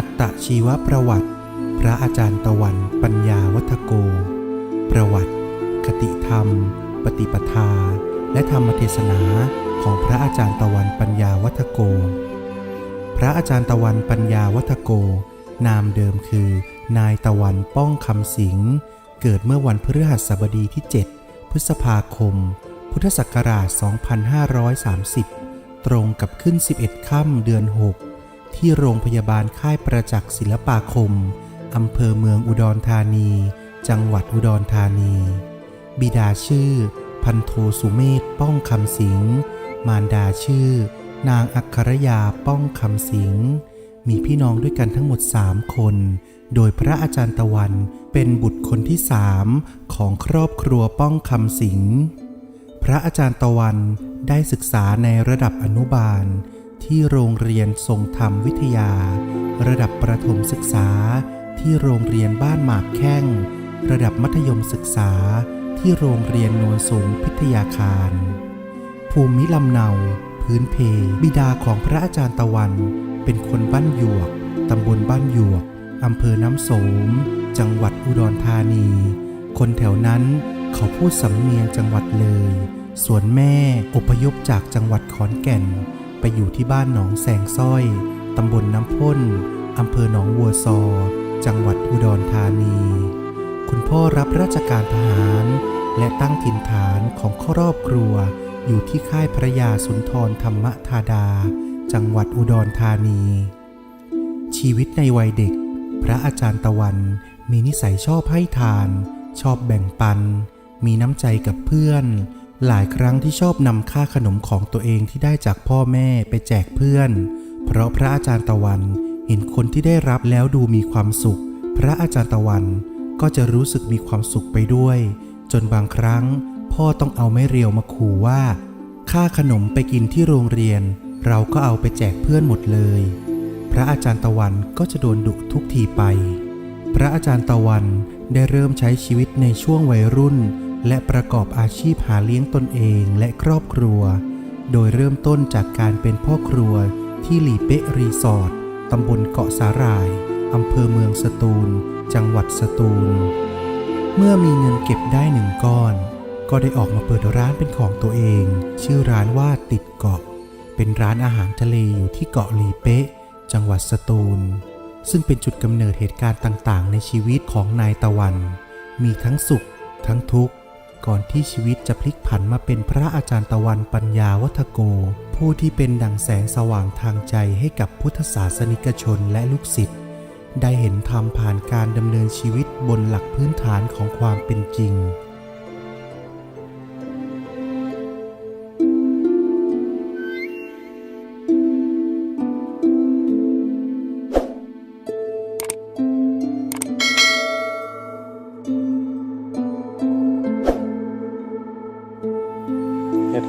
อัตตชีวประวัติ พระอาจารย์ตะวันปัญญาวัฒโก ประวัติ คติธรรม ปฏิปทา และธรรมเทศนาของพระอาจารย์ตะวันปัญญาวัฒโก พระอาจารย์ตะวันปัญญาวัฒโก นามเดิมคือ นายตะวันป้องคำสิง เกิดเมื่อวันพฤหัสบดีที่ 7 พฤษภาคม พุทธศักราช 2530 ตรงกับขึ้น 11 ค่ำเดือน 6 ที่โรงพยาบาลค่ายประจักษ์ศิลปาคม อำเภอเมืองอุดรธานี จังหวัดอุดรธานี บิดาชื่อ พันโทสุเมธป้องคำสิง มารดาชื่อ นางอัครยาป้องคำสิง มีพี่น้องด้วยกันทั้งหมด 3 คน โดยพระอาจารย์ตะวันเป็นบุตรคนที่สามของครอบครัวป้องคำสิง พระอาจารย์ตะวันได้ศึกษาในระดับอนุบาล ที่โรงเรียนทรงธรรมวิทยา ระดับประถมศึกษา ที่โรงเรียนบ้านหมากแข้ง ระดับมัธยมศึกษา ที่โรงเรียนโนนสูงพิทยาคาร ภูมิลำเนา พื้นเพ บิดาของพระอาจารย์ตะวัน เป็นคนบ้านหยวก ตำบลบ้านหยวก อำเภอน้ำโสม จังหวัดอุดรธานี คนแถวนั้นเขาพูดสำเนียงจังหวัดเลย ส่วนแม่อพยพจากจังหวัดขอนแก่น ไปอยู่ที่บ้านหนองแสงสร้อย ตำบลน้ำพ่นอำเภอหนองวัวซอ จังหวัดอุดรธานี คุณพ่อรับราชการทหาร และตั้งถิ่นฐานของครอบครัว อยู่ที่ค่ายพระยาสุนทรธรรมธาดา จังหวัดอุดรธานี ชีวิตในวัยเด็ก พระอาจารย์ตะวันมีนิสัยชอบให้ทาน ชอบแบ่งปัน มีน้ำใจกับเพื่อน หลายครั้งที่ชอบนำค่าขนมของตัวเองที่ได้จากพ่อแม่ไปแจกเพื่อน เพราะพระอาจารย์ตะวันเห็นคนที่ได้รับแล้วดูมีความสุข พระอาจารย์ตะวันก็จะรู้สึกมีความสุขไปด้วย จนบางครั้ง พ่อต้องเอาไม้เรียวมาขู่ว่า ค่าขนมไปกินที่โรงเรียน เราก็เอาไปแจกเพื่อนหมดเลย พระอาจารย์ตะวันก็จะโดนดุทุกทีไป พระอาจารย์ตะวันได้เริ่มใช้ชีวิตในช่วงวัยรุ่น และประกอบอาชีพหาเลี้ยงตนเองและครอบครัว โดยเริ่มต้นจากการเป็นพ่อครัวที่หลีเป๊ะรีสอร์ทตำบลเกาะสาหร่าย อำเภอเมืองสตูล จังหวัดสตูล เมื่อมีเงินเก็บได้หนึ่งก้อน ก็ได้ออกมาเปิดร้านเป็นของตัวเอง ชื่อร้านว่าติดเกาะ เป็นร้านอาหารทะเลอยู่ที่เกาะหลีเป๊ะจังหวัดสตูล ซึ่งเป็นจุดกำเนิดเหตุการณ์ต่างๆ ในชีวิตของนายตะวัน มีทั้งสุข ทั้งทุกข์ ก่อนที่ชีวิตจะพลิกผันมาเป็นพระอาจารย์ตะวันปัญญาวัฒโก ผู้ที่เป็นดั่งแสงสว่างทางใจให้กับพุทธศาสนิกชนและลูกศิษย์ได้เห็นธรรมผ่านการดำเนินชีวิตบนหลักพื้นฐานของความเป็นจริง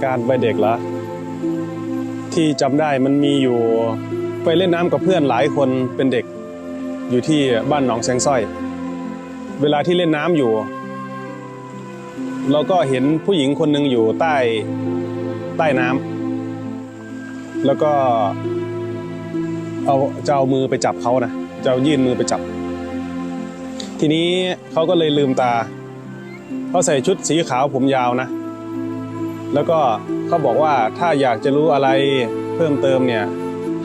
การวัยเด็กเหรอที่จำได้มันมีอยู่ไปเล่นน้ำกับเพื่อนหลายคนเป็นเด็ก อยู่ที่บ้านหนองแสงสร้อย เวลาที่เล่นน้ำอยู่ เราก็เห็นผู้หญิงคนหนึ่งอยู่ใต้ใต้น้ำแล้วก็เอาจะเอามือไปจับเขานะจะเอายื่นมือไปจับ ทีนี้เขาก็เลยลืมตาเขาใส่ชุดสีขาวผมยาวนะ แล้วก็เขาบอกว่าถ้าอยากจะรู้อะไรเพิ่มเติมเนี่ย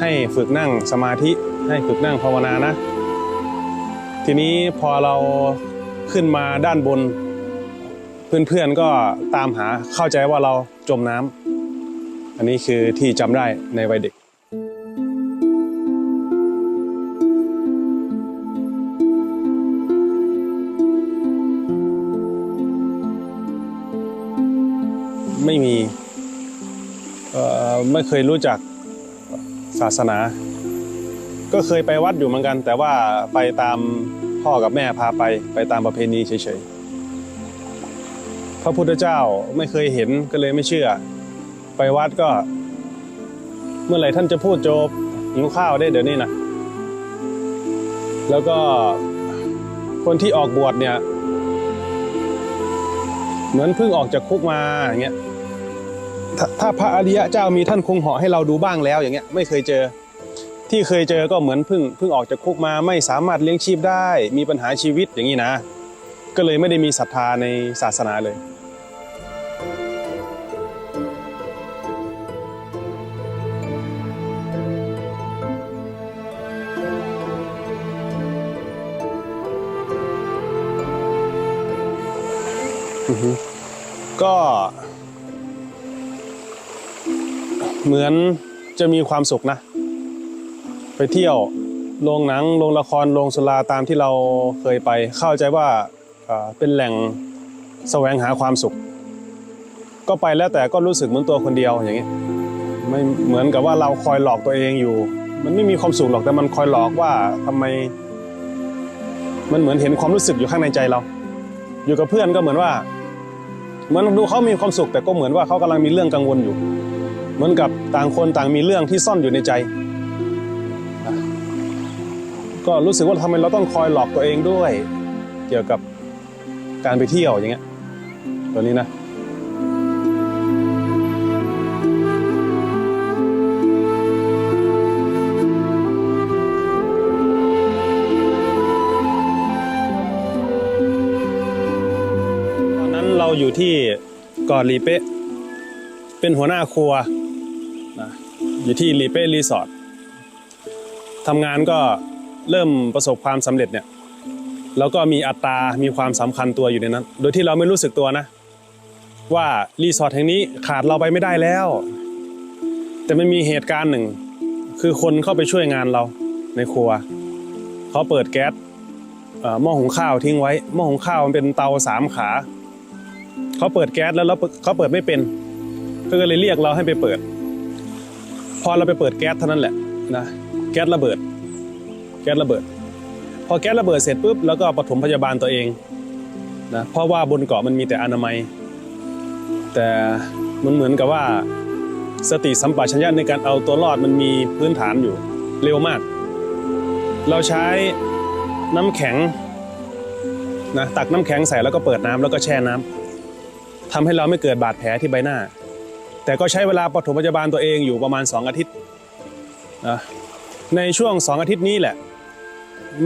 ให้ฝึกนั่งสมาธิให้ฝึกนั่งภาวนานะ ทีนี้พอเราขึ้นมาด้านบน เพื่อนๆก็ตามหาเข้าใจว่าเราจมน้ำอันนี้คือที่จำได้ในวัยเด็ก ไม่มีไม่เคยรู้จักศาสนา ก็เคยไปวัดอยู่เหมือนกัน แต่ว่าไปตามพ่อกับแม่พาไปไปตามประเพณีเฉยๆพระพุทธเจ้าไม่เคยเห็นก็เลยไม่เชื่อ ไปวัดก็ เมื่อไหร่ท่านจะพูดจบหิวข้าวได้เดี๋ยวนี้นะแล้วก็คนที่ออกบวชเนี่ย เหมือนเพิ่งออกจากคุกมาอย่างเงี้ย ถ้าถ้าพระอริยะเจ้ามีท่านคงเหาะให้เราดูบ้างแล้วอย่างเงี้ยไม่เคยเจอ ที่เคยเจอก็เหมือนเพิ่งเพิ่งออกจากคุกมาไม่สามารถเลี้ยงชีพได้ มีปัญหาชีวิตอย่างนี้นะ ก็เลยไม่ได้มีศรัทธาในศาสนาเลยอือฮึก็ เหมือนจะมีความสุขนะ ไปเที่ยวโรงหนังโรงละครโรงสุราตามที่เราเคยไป เข้าใจว่าเป็นแหล่งแสวงหาความสุข ก็ไปแล้วแต่ก็รู้สึกเหมือนตัวคนเดียวอย่างนี้ไม่เหมือนกับว่าเราคอยหลอกตัวเองอยู่ มันไม่มีความสุขหรอกแต่มันคอยหลอกว่าทำไม มันเหมือนเห็นความรู้สึกอยู่ข้างในใจเรา อยู่กับเพื่อนก็เหมือนว่าเหมือนดูเขามีความสุขแต่ก็เหมือนว่าเขากำลังมีเรื่องกังวลอยู่ เหมือนกับต่างคนต่างมีเรื่องที่ซ่อนอยู่ในใจ ก็รู้สึกว่าทำไมเราต้องคอยหลอกตัวเองด้วย เกี่ยวกับการไปเที่ยวอย่างเงี้ยตัวนี้นะตอนนั้นเราอยู่ที่กาะลีเป๊ะเป็นหัวหน้าครัว อยู่ที่ลีเป้รีสอร์ททำงานก็เริ่มประสบความสำเร็จเนี่ยแล้วก็มีอัตรามีความสำคัญตัวอยู่ในนั้น โดยที่เราไม่รู้สึกตัวนะ ว่ารีสอร์ทแห่งนี้ขาดเราไปไม่ได้แล้ว แต่มันมีเหตุการณ์หนึ่ง คือคนเข้าไปช่วยงานเราในครัว เขาเปิดแก๊สอ่อหม้อหุงข้าวทิ้งไว้หม้อหุงข้าวมันเป็นเตาสามขา เขาเปิดแก๊สแล้วเราเขาเปิดไม่เป็นก็เลยเรียกเราให้ไปเปิด พอเราไปเปิดแก๊สเท่านั้นแหละนะแก๊สระเบิด แก๊สระเบิด พอแก๊สระเบิดเสร็จปุ๊บแล้วก็ปฐมพยาบาลตัวเองนะเพราะว่าบนเกาะมันมีแต่อนามัย แต่มันเหมือนกับว่าสติสัมปชัญญะในการเอาตัวรอดมันมีพื้นฐานอยู่เร็วมาก เราใช้น้ำแข็งนะตักน้ำแข็งใส่แล้วก็เปิดน้ำแล้วก็แช่น้ำทำให้เราไม่เกิดบาดแผลที่ใบหน้า แต่ก็ใช้เวลาปฐมพยาบาลตัวเองอยู่ประมาณ 2 อาทิตย์นะในช่วง 2 อาทิตย์นี้แหละ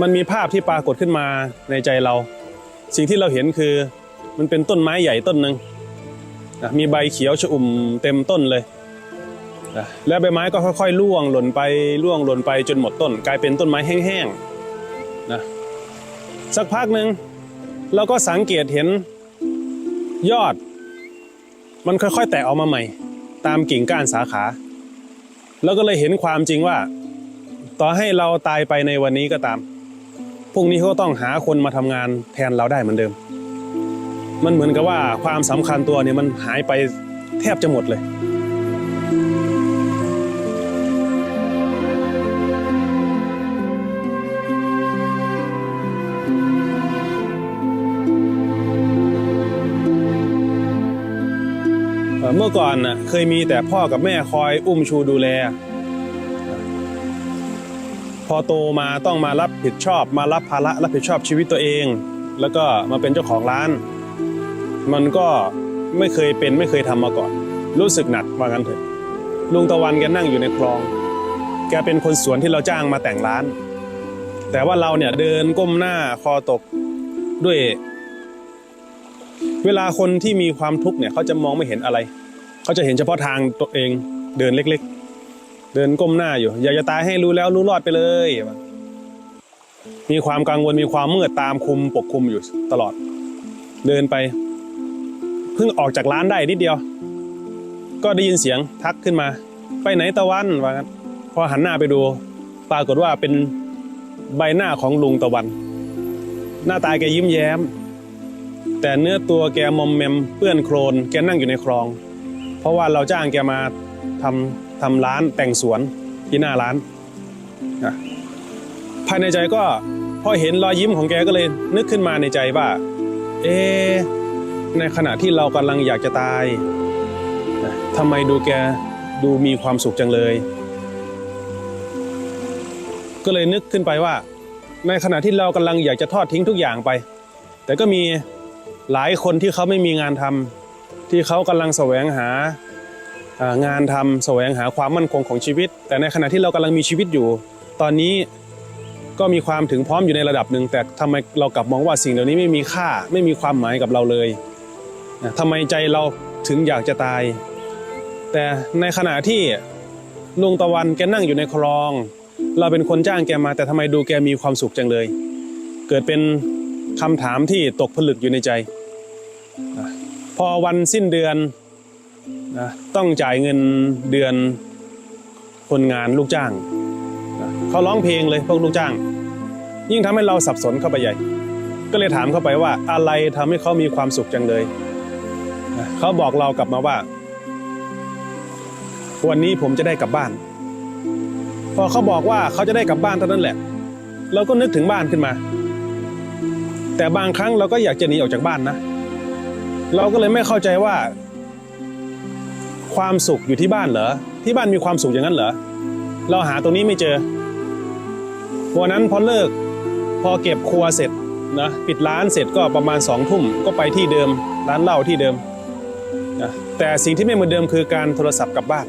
มันมีภาพที่ปรากฏขึ้นมาในใจเรา สิ่งที่เราเห็นคือมันเป็นต้นไม้ใหญ่ต้นหนึ่งนะมีใบเขียวชอุ่มเต็มต้นเลยนะแล้วใบไม้ก็ค่อยๆร่วงหล่นไปร่วงหล่นไปจนหมดต้น กลายเป็นต้นไม้แห้งๆนะสักพักหนึ่งเราก็สังเกตเห็นยอด มันค่อยๆ แตกออกมาใหม่ ตามกิ่งก้านสาขา แล้วก็เลยเห็นความจริงว่า ต่อให้เราตายไปในวันนี้ก็ตามพรุ่งนี้เขาก็ต้องหาคนมาทำงานแทนเราได้เหมือนเดิม มันเหมือนกับว่าความสำคัญตัวเนี่ยมันหายไปแทบจะหมดเลย มื่อก่อนน่ะเคยมีแต่พ่อกับแม่คอยอุ้มชูดูแล พอโตมาต้องมารับผิดชอบ มารับภาระรับผิดชอบชีวิตตัวเอง แล้วก็มาเป็นเจ้าของร้าน มันก็ไม่เคยเป็นไม่เคยทำมาก่อน รู้สึกหนักว่างั้นเถอะลุงตะวันแกนั่งอยู่ในคลอง แกเป็นคนสวนที่เราจ้างมาแต่งร้าน แต่ว่าเราเนี่ยเดินก้มหน้าคอตกด้วย เวลาคนที่มีความทุกข์เนี่ยเขาจะมองไม่เห็นอะไร เขาจะเห็นเฉพาะทางตัวเองเดินเล็ก ๆ เดินก้มหน้าอยู่ อยากจะตายให้รู้แล้วรู้รอดไปเลย มีความกังวลมีความมืดตามคุมปกคุมอยู่ตลอด เดินไป เพิ่งออกจากร้านได้นิดเดียว ก็ได้ยินเสียงทักขึ้นมา ไปไหนตะวันว่างั้นพอหันหน้าไปดูปรากฏว่าเป็นใบหน้าของลุงตะวัน หน้าตาแกยิ้มแย้ม แต่เนื้อตัวแกมอมแมมเปื้อนโคลนแกนั่งอยู่ในคลอง เพราะว่าเราจ้างแกมาทำทำร้านแต่งสวนที่หน้าร้านนะภายในใจก็พอเห็นรอยยิ้มของแกก็เลยนึกขึ้นมาในใจว่า เอ๊ในขณะที่เรากำลังอยากจะตายทำไมดูแกดูมีความสุขจังเลย ก็เลยนึกขึ้นไปว่า ในขณะที่เรากำลังอยากจะทอดทิ้งทุกอย่างไป แต่ก็มีหลายคนที่เขาไม่มีงานทำ ที่เขากำลังแสวงหางานทำแสวงหาความมั่นคงของชีวิต แต่ในขณะที่เรากำลังมีชีวิตอยู่ ตอนนี้ก็มีความถึงพร้อมอยู่ในระดับหนึ่ง แต่ทำไมเรากลับมองว่าสิ่งเหล่านี้ไม่มีค่าไม่มีความหมายกับเราเลยนะทำไมใจเราถึงอยากจะตาย แต่ในขณะที่ลุงตะวันแกนั่งอยู่ในคลอง เราเป็นคนจ้างแกมาแต่ทำไมดูแกมีความสุขจังเลย เกิดเป็นคำถามที่ตกผลึกอยู่ในใจ พอวันสิ้นเดือนนะต้องจ่ายเงินเดือนคนงานลูกจ้างนะเขาร้องเพลงเลยพวกลูกจ้าง ยิ่งทำให้เราสับสนเข้าไปใหญ่ ก็เลยถามเข้าไปว่าอะไรทำให้เขามีความสุขจังเลยนะเขาบอกเรากลับมาว่า วันนี้ผมจะได้กลับบ้าน พอเขาบอกว่าเขาจะได้กลับบ้านเท่านั้นแหละ เราก็นึกถึงบ้านขึ้นมา แต่บางครั้งเราก็อยากจะหนีออกจากบ้านนะ เราก็เลยไม่เข้าใจว่า ความสุขอยู่ที่บ้านเหรอที่บ้านมีความสุขอย่างนั้นเหรอเราหาตรงนี้ไม่เจอวันนั้นพอเลิกพอเก็บครัวเสร็จนะปิดร้านเสร็จก็ประมาณสองทุ่มก็ไปที่เดิมร้านเหล้าที่เดิมนะแต่สิ่งที่ไม่เหมือนเดิมคือการโทรศัพท์กลับบ้าน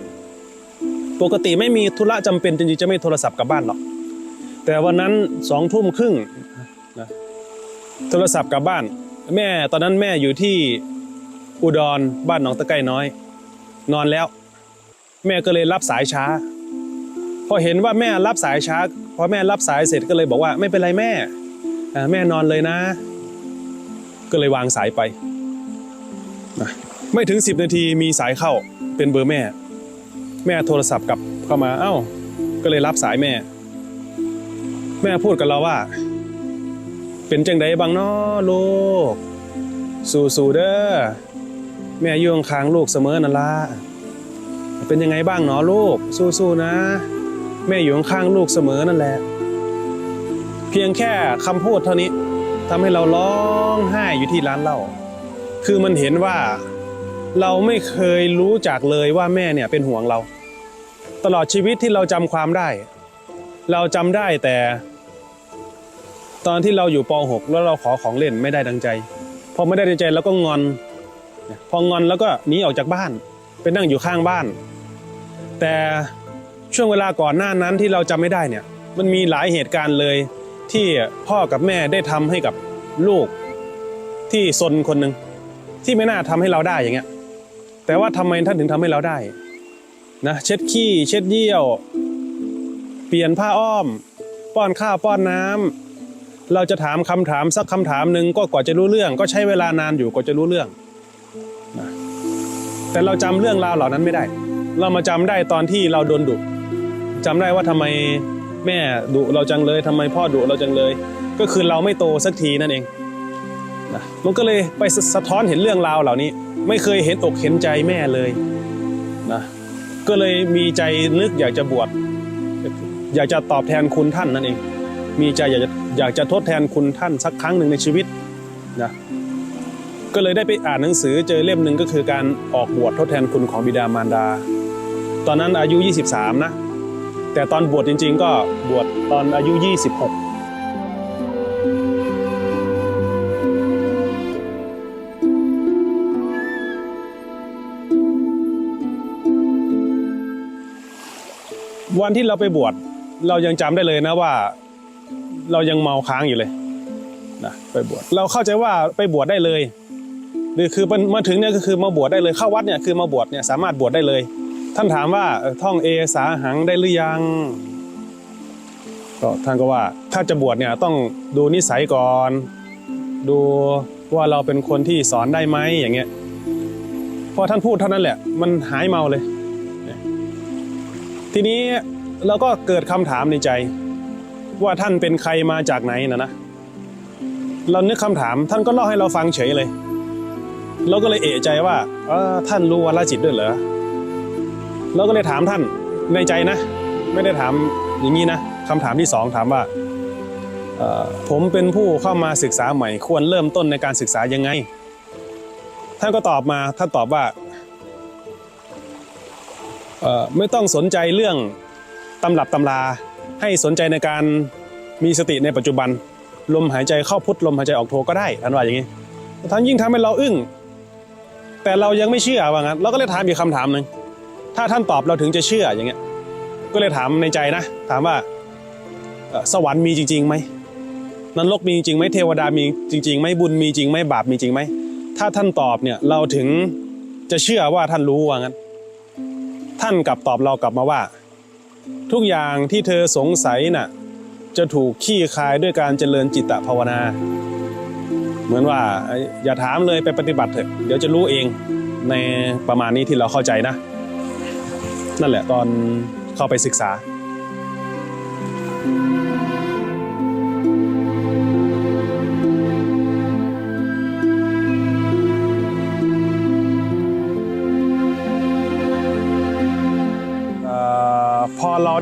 ปกติไม่มีธุระจำเป็นจริงๆจะไม่โทรศัพท์กลับบ้านหรอกแต่วันนั้นสองทุ่มครึ่งนะโทรศัพท์กลับบ้าน แม่ตอนนั้นแม่อยู่ที่ อุดรบ้านหนองตะไคร่น้อย นอนแล้ว แม่ก็เลยรับสายช้า พอเห็นว่าแม่รับสายช้าพอแม่รับสายเสร็จก็เลยบอกว่าไม่เป็นไรแม่แม่นอนเลยนะ ก็เลยวางสายไป ไม่ถึง 10 นาทีมีสายเข้าเป็นเบอร์แม่ แม่โทรศัพท์กลับเข้ามาเอ้า ก็เลยรับสายแม่ แม่พูดกับเราว่า เป็นจังไดบ้างเนาะลูก สู้ๆเด้อแม่อยู่ข้างลูกเสมอนั่นละเป็นยังไงบ้างเนาะลูก สู้ๆนะ แม่อยู่ข้างลูกเสมอนั่นแหละ เพียงแค่คำพูดเท่านี้ทำให้เราร้องไห้อยู่ที่ร้านเหล้าคือมันเห็นว่าเราไม่เคยรู้จักเลยว่าแม่เนี่ยเป็นห่วงเรา ตลอดชีวิตที่เราจำความได้ เราจำได้แต่ ตอนที่เราอยู่ป .6 แล้วเราขอของเล่นไม่ได้ดังใจ อไม่ได้ดังใจเราก็งอน พองอนแล้วก็หนีออกจากบ้าน ไปนั่งอยู่ข้างบ้าน แต่ช่วงเวลาก่อนหน้านั้นที่เราจำไม่ได้เนี่ย มันมีหลายเหตุการณ์เลยที่พ่อกับแม่ได้ทำให้กับลูกที่ซนคนหนึ่งที่ไม่น่าทำให้เราได้อย่างเงี้ย แต่ว่าทำไมท่านถึงทำให้เราได้นะเช็ดขี้เช็ดเยี่ยว เปลี่ยนผ้าอ้อม ป้อนข้าวป้อนน้ำ เราจะถามคำถามสักคำถามหนึ่งก็กว่าจะรู้เรื่อง ก็ใช้เวลานานอยู่กว่าจะรู้เรื่องนะแต่เราจำเรื่องราวเหล่านั้นไม่ได้ เรามาจำได้ตอนที่เราโดนดุจำได้ว่าทำไมแม่ดุเราจังเลยทำไมพ่อดุเราจังเลย ก็คือเราไม่โตสักทีนั่นเองนะมันก็เลยไปสะท้อนเห็นเรื่องราวเหล่านี้ ไม่เคยเห็นอกเห็นใจแม่เลยนะก็เลยมีใจนึกอยากจะบวชอยากจะตอบแทนคุณท่านนั่นเอง มีใจอยากจะ อยากจะทดแทนคุณท่านสักครั้งหนึ่งในชีวิตนะก็เลยได้ไปอ่านหนังสือเจอเล่มหนึ่งก็คือการออกบวชทดแทนคุณของบิดามารดา ตอนนั้นอายุ 23 นะ แต่ตอนบวชจริง ๆ ก็บวชตอนอายุ 26วันที่เราไปบวชเรายังจำได้เลยนะว่า เรายังเมาค้างอยู่เลยนะไปบวชเราเข้าใจว่าไปบวชได้เลยหรือคือมันมาถึงเนี่ยก็คือมาบวชได้เลยเข้าวัดเนี่ยคือมาบวชเนี่ยสามารถบวชได้เลย ท่านถามว่าท่องเอสาหังได้หรือยังก็ท่านก็ว่าถ้าจะบวชเนี่ยต้องดูนิสัยก่อน ดูว่าเราเป็นคนที่สอนได้ไหมอย่างเงี้ยพอท่านพูดเท่านั้นแหละ มันหายเมาเลย ทีนี้เราก็เกิดคำถามในใจ ว่าท่านเป็นใครมาจากไหนนะนะเรานึกคำถามท่านก็เล่าให้เราฟังเฉยเลย เราก็เลยเอะใจว่าเออท่านรู้วรจิตด้วยเหรอเราก็เลยถามท่านในใจนะ ไม่ได้ถามอย่างนี้นะคำถามที่สองถามว่าผมเป็นผู้เข้ามาศึกษาใหม่ควรเริ่มต้นในการศึกษายังไง ท่านก็ตอบมาท่านตอบว่าไม่ต้องสนใจเรื่องตำรับตำรา ให้สนใจในการมีสติในปัจจุบัน ลมหายใจเข้าพุทลมหายใจออกโทก็ได้ท่านว่าอย่างนี้ท่านยิ่งทำให้เราอึ้งแต่เรายังไม่เชื่อว่างั้นเราก็เลยถามอีกคำถามหนึ่งถ้าท่านตอบเราถึงจะเชื่ออย่างเงี้ยก็เลยถามในใจนะ ถามว่าสวรรค์มีจริงๆไหมนรกมีจริงไหมเทวดามีจริงๆไหมบุญมีจริงไหมบาปมีจริงไหมถ้าท่านตอบเนี่ยเราถึงจะเชื่อว่าท่านรู้ว่างั้น ท่านกลับตอบเรากลับมาว่า ทุกอย่างที่เธอสงสัยน่ะ จะถูกขี้คายด้วยการเจริญจิตตภาวนา เหมือนว่าอยอย่าถามเลยไปปฏิบัติเถอะเดี๋ยวจะรู้เองในประมาณนี้ที่เราเข้าใจนะ นั่นแหละตอนเข้าไปศึกษา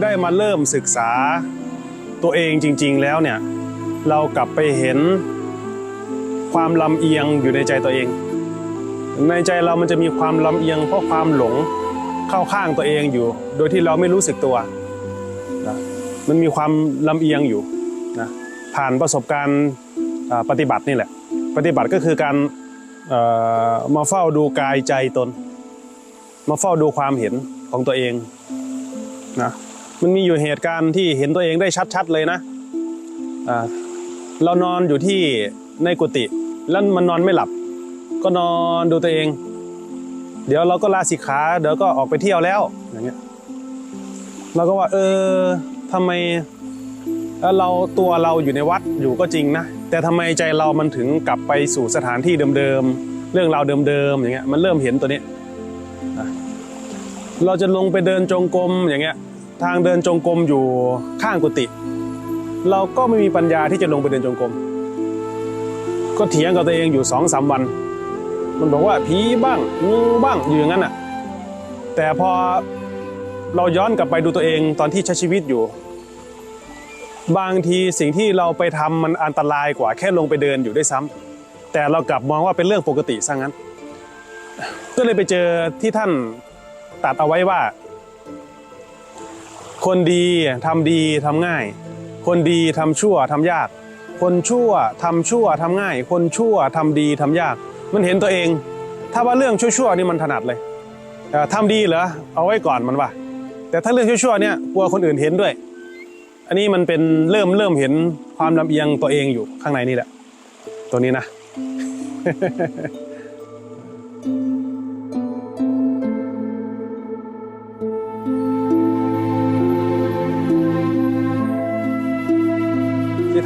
ได้มาเริ่มศึกษาตัวเองจริง ๆ แล้วเนี่ยเรากลับไปเห็นความลำเอียงอยู่ในใจตัวเอง ในใจเรามันจะมีความลำเอียงเพราะความหลงเข้าข้างตัวเองอยู่ โดยที่เราไม่รู้สึกตัวนะมันมีความลำเอียงอยู่นะผ่านประสบการณ์ปฏิบัตินี่แหละ ปฏิบัติก็คือการมาเฝ้าดูกายใจตน มาเฝ้าดูความเห็นของตัวเองนะ มันมีอยู่เหตุการณ์ที่เห็นตัวเองได้ชัดๆเลยนะเรานอนอยู่ที่ในกุฏิแล้วมันนอนไม่หลับ ก็นอนดูตัวเอง เดี๋ยวเราก็ลาสิกขาเดี๋ยวก็ออกไปเที่ยวแล้วอย่างเงี้ยเราก็ว่าเออทำไมเอ่อเราตัวเราอยู่ในวัดอยู่ก็จริงนะ แต่ทำไมใจเรามันถึงกลับไปสู่สถานที่เดิมๆ เรื่องราวเดิมๆอย่างเงี้ยมันเริ่มเห็นตัวนี้ เราจะลงไปเดินจงกรมอย่างเงี้ย ทางเดินจงกรมอยู่ข้างกุฏิเราก็ไม่มีปัญญาที่จะลงไปเดินจงกรมก็เถียงกับตัวเองอยู่สองสามวัน มันบอกว่าผีบ้างงูบ้างอยู่อย่างนั้นอะแต่พอเราย้อนกลับไปดูตัวเองตอนที่ใช้ชีวิตอยู่ บางทีสิ่งที่เราไปทำมันอันตรายกว่าแค่ลงไปเดินอยู่ด้วยซ้ำแต่เรากลับมองว่าเป็นเรื่องปกติซะงั้น ก็เลยไปเจอที่ท่านตัดเอาไว้ว่า คนดีทำดีทำง่าย คนดีทำชั่วทำยาก คนชั่วทำชั่วทำง่าย คนชั่วทำดีทำยาก มันเห็นตัวเอง ถ้าว่าเรื่องชั่วๆนี่มันถนัดเลยทำดีเหรอเอาไว้ก่อนมันว่า แต่ถ้าเรื่องชั่วๆเนี่ยกลัวคนอื่นเห็นด้วย อันนี้มันเป็นเริ่มเริ่มเห็นความลำเอียงตัวเองอยู่ข้างในนี่แหละ ตัวนี้นะ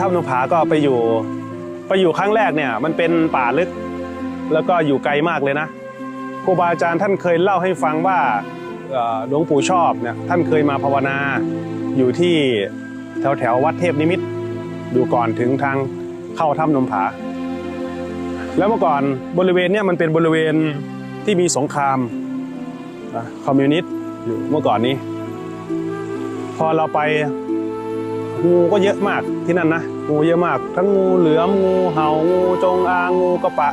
ถ้ำนงผาก็ไปอยู่ ไปอยู่ครั้งแรกเนี่ย มันเป็นป่าลึก แล้วก็อยู่ไกลมากเลยนะครูบาอาจารย์ท่านเคยเล่าให้ฟังว่าหลวงปู่ชอบเนี่ยท่านเคยมาภาวนาอยู่ที่แถวแถววัดเทพนิมิตอยู่ก่อนถึงทางเข้าถ้ำนมผา แล้วเมื่อก่อนบริเวณเนี่ยมันเป็นบริเวณที่มีสงครามคอมมิวนิสต์อยู่เมื่อก่อนนี้ พอเราไปงูก็เยอะมากที่นั่นนะ งูเยอะมาก ทั้งงูเหลือมงูเห่างูจงอางงูกระปะ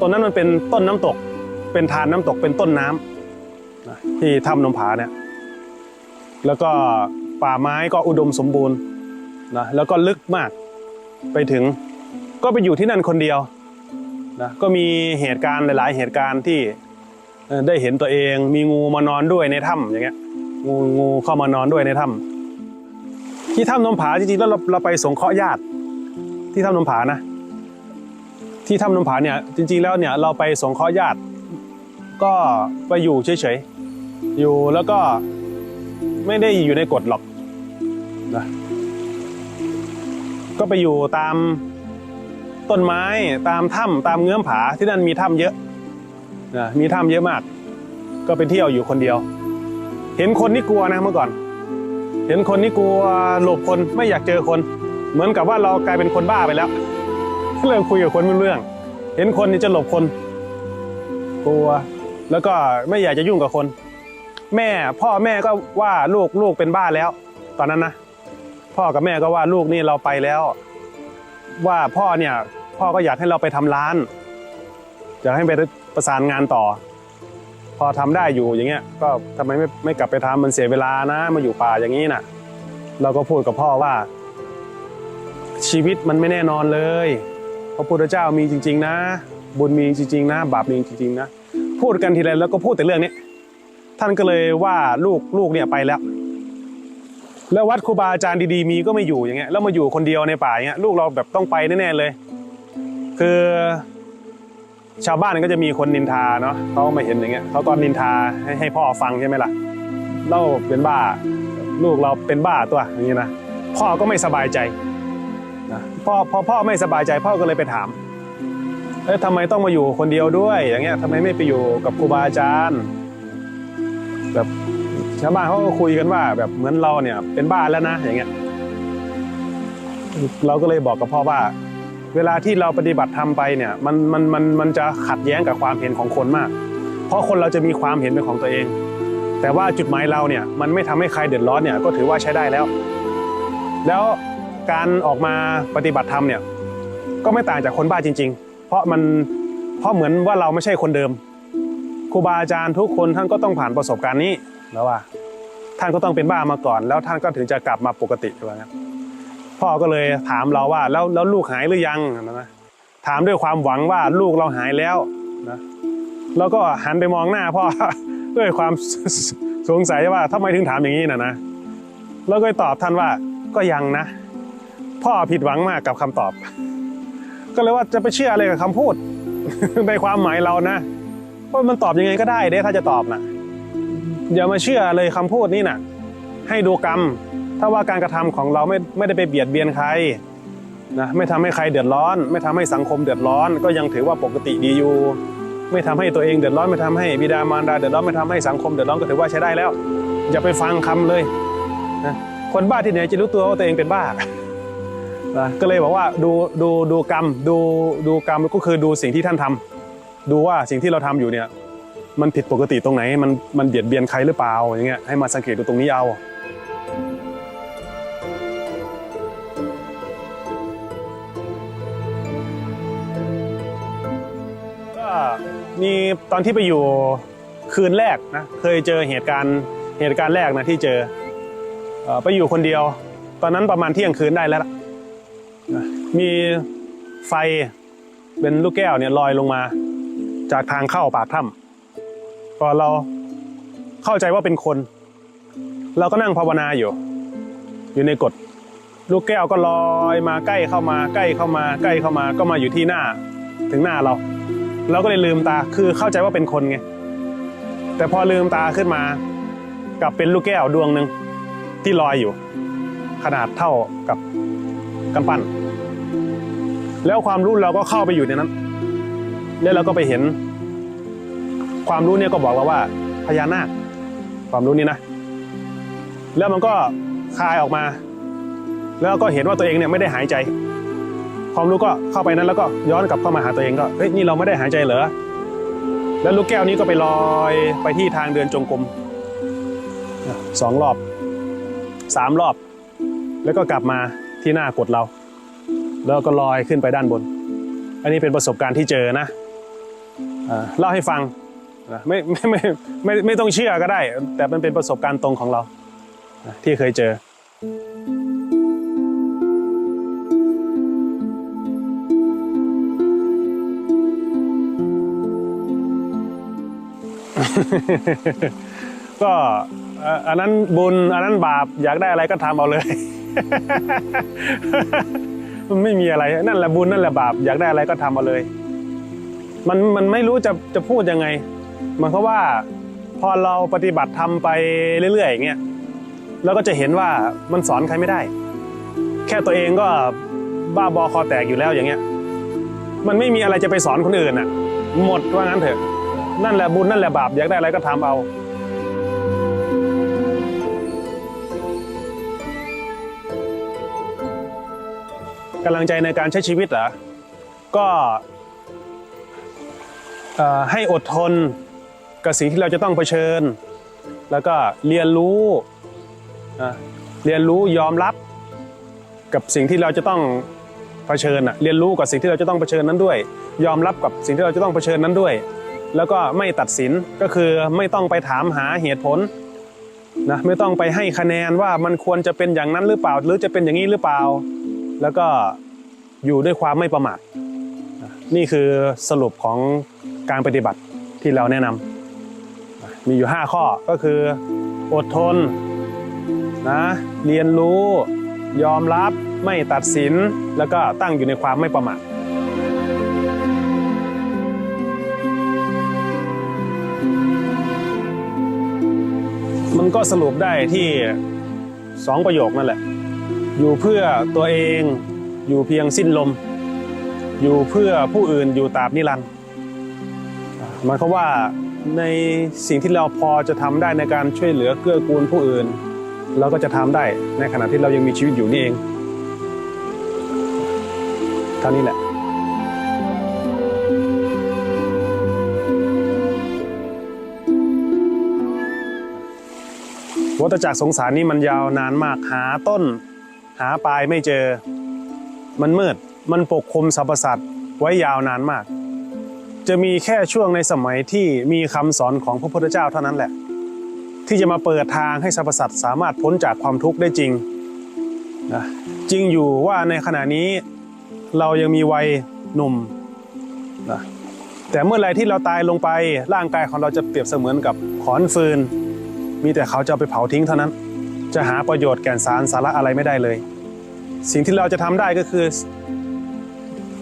ต้นนั้นมันเป็นต้นน้ำตก เป็นทานน้ำตกเป็นต้นน้ำนะที่ถ้ำนมผาเนี่ยแล้วก็ป่าไม้ก็อุดมสมบูรณ์นะแล้วก็ลึกมากไปถึงก็ไปอยู่ที่นั่นคนเดียวนะก็มีเหตุการณ์หลาย ๆ เหตุการณ์ที่ได้เห็นตัวเองมีงูมานอนด้วยในถ้ำอย่างเงี้ยงูงูเข้ามานอนด้วยในถ้ำที่ถ้ำนมผาจริงๆแล้วเราเราไปสงเคราะห์ญาติ ที่ถ้ำนมผานะ ที่ถ้ำนมผาเนี่ยจริงๆแล้วเนี่ยเราไปสงเคราะห์ญาติ ก็ไปอยู่เฉยๆอยู่แล้วก็ไม่ได้อยู่ในกฎหรอกนะก็ไปอยู่ตามต้นไม้ตามถ้ำตามเงื้อมผาที่นั่นมีถ้ำเยอะนะมีถ้ำเยอะมาก ก็ไปเที่ยวอยู่คนเดียว เห็นคนนี่กลัวนะเมื่อก่อน เห็นคนนี่กลัวหลบคนไม่อยากเจอคน เหมือนกับว่าเรากลายเป็นคนบ้าไปแล้ว เริ่มคุยกับคนไม่เรื่อง เห็นคนนี่จะหลบคน กลัว แล้วก็ไม่อยากจะยุ่งกับคน แม่พ่อแม่ก็ว่าลูกลูกเป็นบ้าแล้ว ตอนนั้นนะพ่อกับแม่ก็ว่าลูกนี่เราไปแล้ว ว่าพ่อเนี่ยพ่อก็อยากให้เราไปทำร้านอยากให้ไปประสานงานต่อ พอทำได้อยู่อย่างเงี้ย ก็ทำไมไม่ไม่กลับไปทำมันเสียเวลานะมาอยู่ป่าอย่างนี้น่ะ เราก็พูดกับพ่อว่า ชีวิตมันไม่แน่นอนเลยพระพุทธเจ้ามีจริง ๆ นะ บุญมีจริงๆนะ บาปมีจริงๆนะ พูดกันทีไรแล้วก็พูดแต่เรื่องนี้ ท่านก็เลยว่าลูกลูกเนี่ยไปแล้ว แล้ววัดครูบาอาจารย์ดีๆ มีก็ไม่อยู่อย่างเงี้ยแล้วมาอยู่คนเดียวในป่าอย่างเงี้ยลูกเราแบบต้องไปแน่ๆเลย คือชาวบ้านก็จะมีคนนินทาเนาะเขามาเห็นอย่างเงี้ยเขาก็นินทาให้ให้พ่อฟังใช่ไหมล่ะเราเป็นบ้า ลูกเราเป็นบ้าตัวอย่างนี้นะพ่อก็ไม่สบายใจ พ่อพอพ่อไม่สบายใจพ่อก็เลยไปถามเอ๊ะทำไมต้องมาอยู่คนเดียวด้วย อย่างเงี้ยทำไมไม่ไปอยู่กับครูบาอาจารย์แบบชาวบ้านเขาก็คุยกันว่า แบบเหมือนเราเนี่ยเป็นบ้านแล้วนะอย่างเงี้ย เราก็เลยบอกกับพ่อว่า เวลาที่เราปฏิบัติทำไปเนี่ยมันมันมันมันจะขัดแย้งกับความเห็นของคนมาก เพราะคนเราจะมีความเห็นเป็นของตัวเอง แต่ว่าจุดหมายเราเนี่ยมันไม่ทำให้ใครเดือดร้อนเนี่ยก็ถือว่าใช้ได้แล้ว แล้ว การออกมาปฏิบัติธรรมเนี่ยก็ไม่ต่างจากคนบ้าจริง ๆ เพราะมันเพราะเหมือนว่าเราไม่ใช่คนเดิมครูบาอาจารย์ทุกคนท่านก็ต้องผ่านประสบการณ์นี้แล้วว่า ท่านก็ต้องเป็นบ้ามาก่อน แล้วท่านก็ถึงจะกลับมาปกติว่างั้นพ่อก็เลยถามเราว่าแล้วแล้วลูกหายหรือยังนะถามด้วยความหวังว่าลูกเราหายแล้วนะแล้วก็หันไปมองหน้าพ่อด้วยความสงสัยว่าทำไมถึงถามอย่างนี้นะนะแล้วก็ตอบท่านว่าก็ยังนะ พ่อผิดหวังมากกับคำตอบ ก็เลยว่าจะไปเชื่ออะไรกับคำพูด ในความหมายเรานะเพราะมันตอบยังไงก็ได้เด้ถ้าจะตอบนะอย่ามาเชื่อเลยคำพูดนี้นะให้ดูกรรม ถ้าว่าการกระทำของเราไม่ไม่ได้ไปเบียดเบียนใครนะไม่ทำให้ใครเดือดร้อน ไม่ทำให้สังคมเดือดร้อน ก็ยังถือว่าปกติดีอยู่ไม่ทำให้ตัวเองเดือดร้อนไม่ทำให้บิดามารดาเดือดร้อนไม่ทำให้สังคมเดือดร้อนก็ถือว่าใช้ได้แล้ว อย่าไปฟังคำเลยนะคนบ้าที่ไหนจะรู้ตัวว่าตัวเองเป็นบ้า นะก็เลยบอกว่าดูดูดูกรรมดูดูกรรมก็คือดูสิ่งที่ท่านทำดูว่าสิ่งที่เราทำอยู่เนี่ย มันผิดปกติตรงไหน มันมันเบียดเบียนใครหรือเปล่าอย่างเงี้ยให้มาสังเกตดูตรงนี้เอาก็มีตอนที่ไปอยู่คืนแรกนะเคยเจอเหตุการณ์เหตุการณ์แรกนะที่เจอไปอยู่คนเดียว ตอนนั้นประมาณเที่ยงคืนได้แล้ว มีไฟเป็นลูกแก้วเนี่ยลอยลงมา จากทางเข้าปากถ้ำพอเราเข้าใจว่าเป็นคน เราก็นั่งภาวนาอยู่ อยู่ในกฎลูกแก้วก็ลอยมาใกล้เข้ามาใกล้เข้ามาใกล้เข้ามาก็มาอยู่ที่หน้าถึงหน้าเรา เราก็เลยลืมตาคือเข้าใจว่าเป็นคนไงแต่พอลืมตาขึ้นมากลับเป็นลูกแก้วดวงหนึ่งที่ลอยอยู่ ขนาดเท่ากับกำปั้น แล้วความรู้เราก็เข้าไปอยู่ในนั้น แล้วเราก็ไปเห็น ความรู้เนี่ยก็บอกเราว่าพญานาคความรู้นี้นะ แล้วมันก็คลายออกมา แล้วก็เห็นว่าตัวเองเนี่ยไม่ได้หายใจ ความรู้ก็เข้าไปนั้นแล้วก็ย้อนกลับเข้ามาหาตัวเองก็เฮ้ยนี่เราไม่ได้หายใจเหรอแล้วลูกแก้วนี้ก็ไปลอยไปที่ทางเดินจงกรมสองรอบสามรอบ แล้วก็กลับมาที่หน้ากดเรา แล้วก็ลอยขึ้นไปด้านบน อันนี้เป็นประสบการณ์ที่เจอนะเล่าให้ฟังนะไม่ไม่ไม่ไม่ไม่ต้องเชื่อก็ได้ แต่มันเป็นประสบการณ์ตรงของเราที่เคยเจอก็อันนั้นบุญอันนั้นบาปอยากได้อะไรก็ทำเอาเลย มันไม่มีอะไร นั่นแหละบุญนั่นแหละบาปอยากได้อะไรก็ทำเอาเลย มันมันไม่รู้จะจะพูดยังไง มันเพราะว่าพอเราปฏิบัติทำไปเรื่อยๆอย่างเงี้ยเราก็จะเห็นว่ามันสอนใครไม่ได้ แค่ตัวเองก็บ้าบอคอแตกอยู่แล้วอย่างเงี้ย มันไม่มีอะไรจะไปสอนคนอื่นอะ หมดว่างั้นเถอะ นั่นแหละบุญนั่นแหละบาปอยากได้อะไรก็ทำเอา กำลังใจในการใช้ชีวิตเหรอก็ให้อดทนกับสิ่งที่เราจะต้องเผชิญ แล้วก็เรียนรู้เรียนรู้ยอมรับกับสิ่งที่เราจะต้องเผชิญอะเรียนรู้กับสิ่งที่เราจะต้องเผชิญนั้นด้วย ยอมรับกับสิ่งที่เราจะต้องเผชิญนั้นด้วย แล้วก็ไม่ตัดสินก็คือไม่ต้องไปถามหาเหตุผลนะไม่ต้องไปให้คะแนนว่ามันควรจะเป็นอย่างนั้นหรือเปล่า หรือจะเป็นอย่างนี้หรือเปล่า แล้วก็อยู่ด้วยความไม่ประมาทนี่คือสรุปของการปฏิบัติที่เราแนะนำมีอยู่ 5 ข้อก็คือ อดทนนะเรียนรู้ ยอมรับไม่ตัดสิน แล้วก็ตั้งอยู่ในความไม่ประมาทมันก็สรุปได้ที่สองประโยคนั่นแหละ อยู่เพื่อตัวเองอยู่เพียงสิ้นลม อยู่เพื่อผู้อื่นอยู่ตราบนิรันดร์หมายความว่าในสิ่งที่เราพอจะทำได้ในการช่วยเหลือเกื้อกูลผู้อื่น เราก็จะทำได้ในขณะที่เรายังมีชีวิตอยู่นี่เองเท่านี้แหละวัฏจักรสงสารนี่มันยาวนานมากหาต้น หาปลายไม่เจอ มันมืด มันปกคลุมสรรพสัตว์ไว้ยาวนานมาก จะมีแค่ช่วงในสมัยที่มีคำสอนของพระพุทธเจ้าเท่านั้นแหละ ที่จะมาเปิดทางให้สรรพสัตว์สามารถพ้นจากความทุกข์ได้จริงนะจริงอยู่ว่าในขณะนี้เรายังมีวัยหนุ่มนะแต่เมื่อไรที่เราตายลงไปร่างกายของเราจะเปรียบเสมือนกับขอนฟืน มีแต่เขาจะไปเผาทิ้งเท่านั้น จะหาประโยชน์แก่นสารสาระอะไรไม่ได้เลย สิ่งที่เราจะทำได้ก็คือ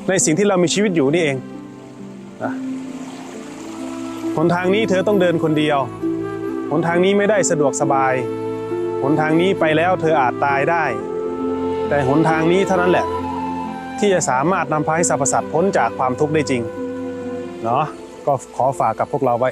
ในสิ่งที่เรามีชีวิตอยู่นี่เองหนทางนี้เธอต้องเดินคนเดียวหนทางนี้ไม่ได้สะดวกสบายหนทางนี้ไปแล้วเธออาจตายได้ แต่หนทางนี้เท่านั้นแหละ ที่จะสามารถนำพาให้สรรพสัตว์พ้นจากความทุกข์ได้จริงเนาะก็ขอฝากกับพวกเราไว้